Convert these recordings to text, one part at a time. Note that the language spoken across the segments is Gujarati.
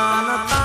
जानता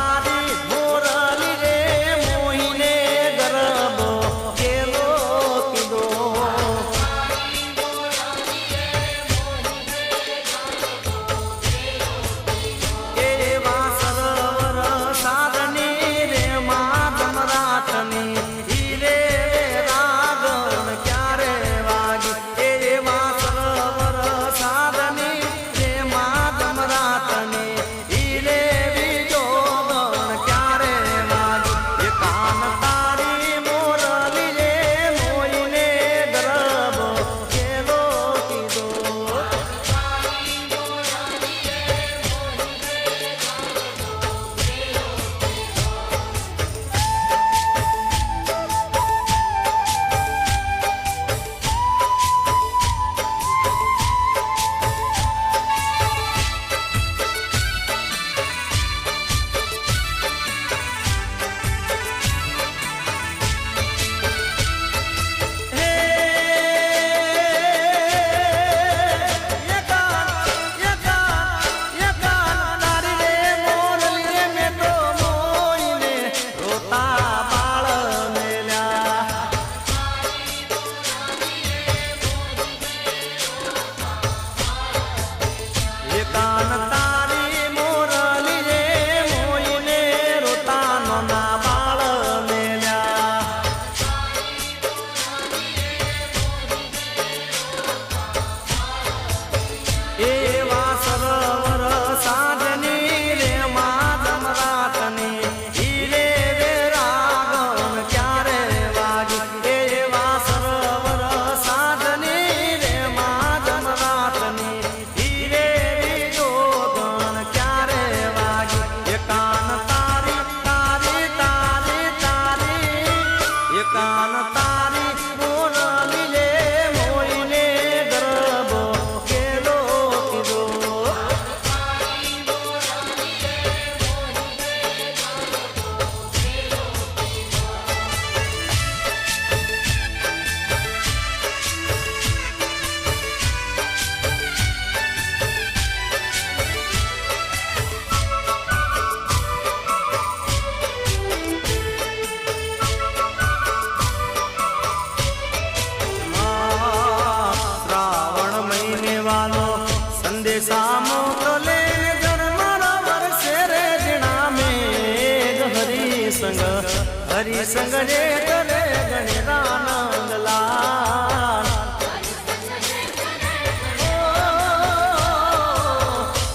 સંગ રે કરે ગણેરાનંદ લાલ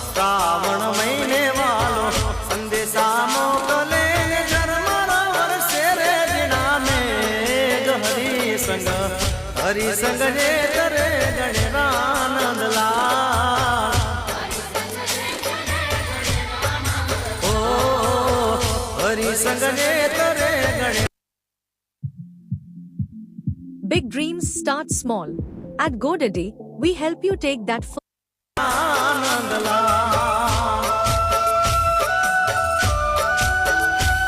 શ્રાવણ મહિને વાલો સંદેશા મોકલે ધર્મના વર્ષે રે દિનામે હરિસંગ હરિસંગ રે કરે ગણેરાનંદ લાલ હરિસંગ કરે Big dreams start small. At GoDaddy, we help you take that. first.